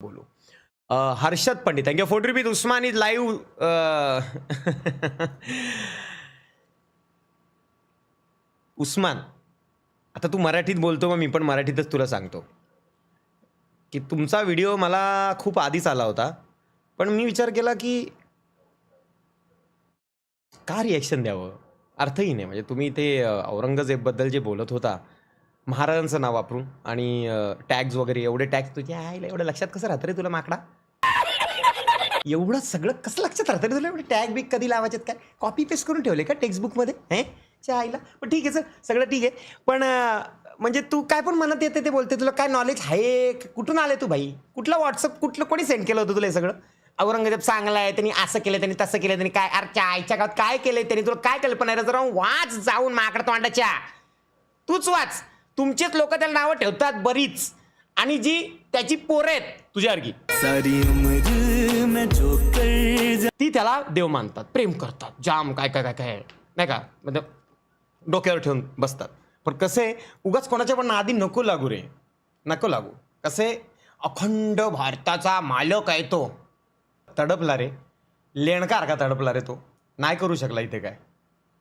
बोलू. Harshad Pandit thank you forty rupees Usman is live Usman. आता तू मराठीत बोलतो मग मी पण मराठीतच तुला सांगतो. की तुमचा व्हिडिओ मला खूप आधीच आला होता. पण मी विचार केला की का रिॲक्शन द्यावं? अर्थही नाही. म्हणजे तुम्ही ते औरंगजेबबद्दल जे बोलत होता महाराजांचं नाव वापरून आणि टॅग्स वगैरे एवढे टॅग्स तुझ्या आईला एवढं लक्षात कसं राहतं रे तुला माकडा? एवढं सगळं कसं लक्षात राहतं रे तुला? एवढे टॅग बिग कधी लावायचे काय? कॉपी पेस्ट करून ठेवले का टेक्स्टबुकमध्ये हे? च्या आईला? पण ठीक आहे सर सगळं ठीक आहे. पण म्हणजे तू काय पण म्हणत येते ते बोलते तुला काय नॉलेज आहे? कुठून आले तू भाई? कुठला व्हॉट्सअप कुठलं कोणी सेंड केलं होतं तुला हे सगळं? औरंगजेब चांगला आहे त्यांनी असं केलं त्यांनी तसं केलं त्यांनी काय अरे आईच्या गावात काय केलंय त्यांनी? तुला काय कल्पना आहे? जरा वाच जाऊन माकड तोंडाच्या. तूच वाच. तुमचेच लोक त्याला नावं ठेवतात बरीच. आणि जी त्याची पोरं आहेत तुझ्यासारखी ती त्याला देव मानतात प्रेम करतात. जाम काय काय काय काय. नाही का? म्हणजे डोक्यावर ठेवून बसतात. पण कसं उगाच कोणाच्या पण नादी नको लागू रे. नको लागू. कसे अखंड भारताचा मालक आहे तो. तडपला रे. लेणकार का तडपला रे तो? नाही करू शकला इथे काय?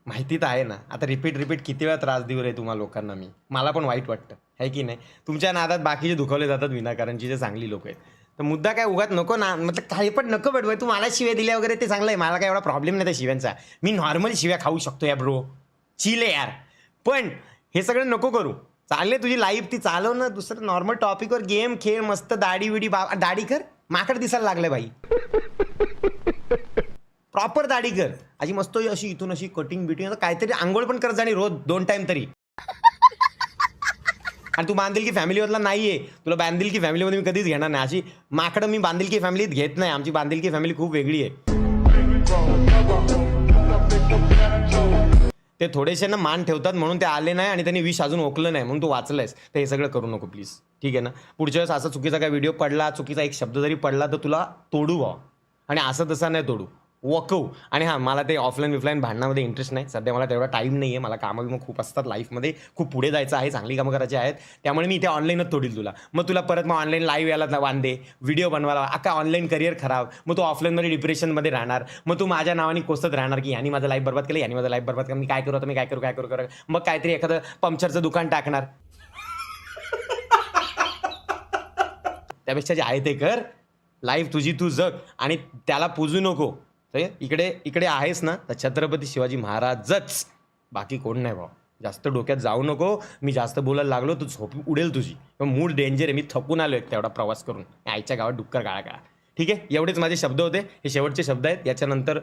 माहिती तर आहे ना. आता रिपीट रिपीट किती वेळा त्रास देऊ रे तुम्हाला लोकांना मी? मला पण वाईट वाटतं. आहे की नाही? तुमच्या नादात बाकीचे दुखवले जातात विनाकारणची जे चांगली लोक आहेत. तर मुद्दा काय उगात नको ना. मतलब काही पण नको भेटवाय तू मला शिव्या दिल्या वगैरे ते चांगलं आहे. मला काय एवढा प्रॉब्लेम नाही त्या शिव्यांचा. मी नॉर्मल शिव्या खाऊ शकतो या ब्रो चिले यार. पण हे सगळं नको करू. चालले तुझी लाईफ ती चालव ना. दुसरं नॉर्मल टॉपिकवर गेम खेळ मस्त दाढी विडी बा दाढी कर. माकड दिसायला लागलं बाई प्रॉपर दाढी कर. अशी मस्त अशी इथून अशी कटिंग बिटिंग आता काहीतरी आंघोळ पण करत जाणी रोज दोन टाइम तरी. आणि तू बांधील की फॅमिलीमधला नाहीये. तुला बांधील की फॅमिलीमध्ये मी कधीच घेणार नाही. अशी माकडं मी बांधील की फॅमिलीत घेत नाही. आमची बांधील की फॅमिली खूप वेगळी आहे. ते थोडेसे ना मान ठेवतात म्हणून ते आले नाही आणि त्यांनी विष अजून ओकलं नाही. म्हणून तू वाचलंयस. तर हे सगळं करू नको प्लीज ठीक आहे ना? पुढच्या वेळेस असा चुकीचा काय व्हिडिओ पडला चुकीचा एक शब्द जरी पडला तर तुला तोडू व्हा आणि असं तसा नाही तोडू. वकव. आणि हां मला ते ऑफलाईन विफलाईन भांडणामध्ये इंटरेस्ट नाही. सध्या मला तेवढा टाईम नाही आहे मला कामं बिमं खूप असतात लाईफमध्ये खूप पुढे जायचं आहे चांगली कामं करायची आहेत. त्यामुळे मी इथे ऑनलाईनच तोडील तुला. मग तुला परत मग ऑनलाईन लाईव्ह यायला वांदे. व्हिडिओ बनवायला अख्खा ऑनलाईन करिअर खराब. मग तू ऑफलाईनमध्ये डिप्रेशनमध्ये राहणार. मग तू माझ्या नावाने कोसत राहणार की यांनी माझं लाईफ बरबाद केलं यांनी माझं लाईफ बरबाद केलं. मी काय करू आता? मी काय करू? काय करू? करू? मग काहीतरी एखादं पंक्चरचं दुकान टाकणार. त्यापेक्षा जे आहे ते कर. लाईफ तुझी तू जग. आणि त्याला पूजू नको. इकडे इकडे आहेस ना तर छत्रपती शिवाजी महाराजच. बाकी कोण नाही भाऊ. जास्त डोक्यात जाऊ नको. मी जास्त बोलायला लागलो तू झोप उडेल तुझी. मूड डेंजर आहे मी थकून आलो एक तेवढा प्रवास करून. आईच्या गावात डुक्कर काळा काळा. ठीक आहे? एवढेच माझे शब्द होते. हे शेवटचे शब्द आहेत. याच्यानंतर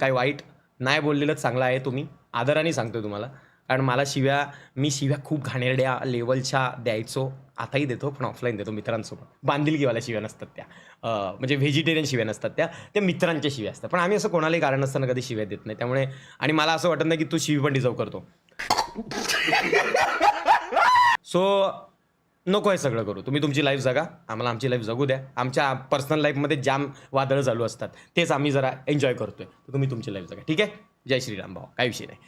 काय वाईट नाही बोललेलंच चांगलं आहे तुम्ही. आदराने सांगतो तुम्हाला. कारण मला शिव्या मी शिव्या खूप घाणेरड्या लेवलच्या द्यायचो. आताही देतो पण ऑफलाईन देतो मित्रांसोबत. बांधिलकीवाल्या शिव्या नसतात त्या. म्हणजे व्हेजिटेरियन शिव्या नसतात त्या. त्या मित्रांच्या शिव्या असतात. पण आम्ही असं कोणालाही कारण नसताना कधी शिव्या देत नाही. त्यामुळे आणि मला असं वाटत नाही की तू शिवी पण डिझर्व करतो. सो नको आहे सगळं करू. तुम्ही तुमची लाईफ जगा. आम्हाला आमची लाईफ जगू द्या. आमच्या पर्सनल लाईफमध्ये जाम वादळं चालू असतात. तेच आम्ही जरा एन्जॉय करतोय. तर तुम्ही तुमची लाईफ जगा. ठीक आहे? जय श्रीराम भाऊ. काही विषय नाही.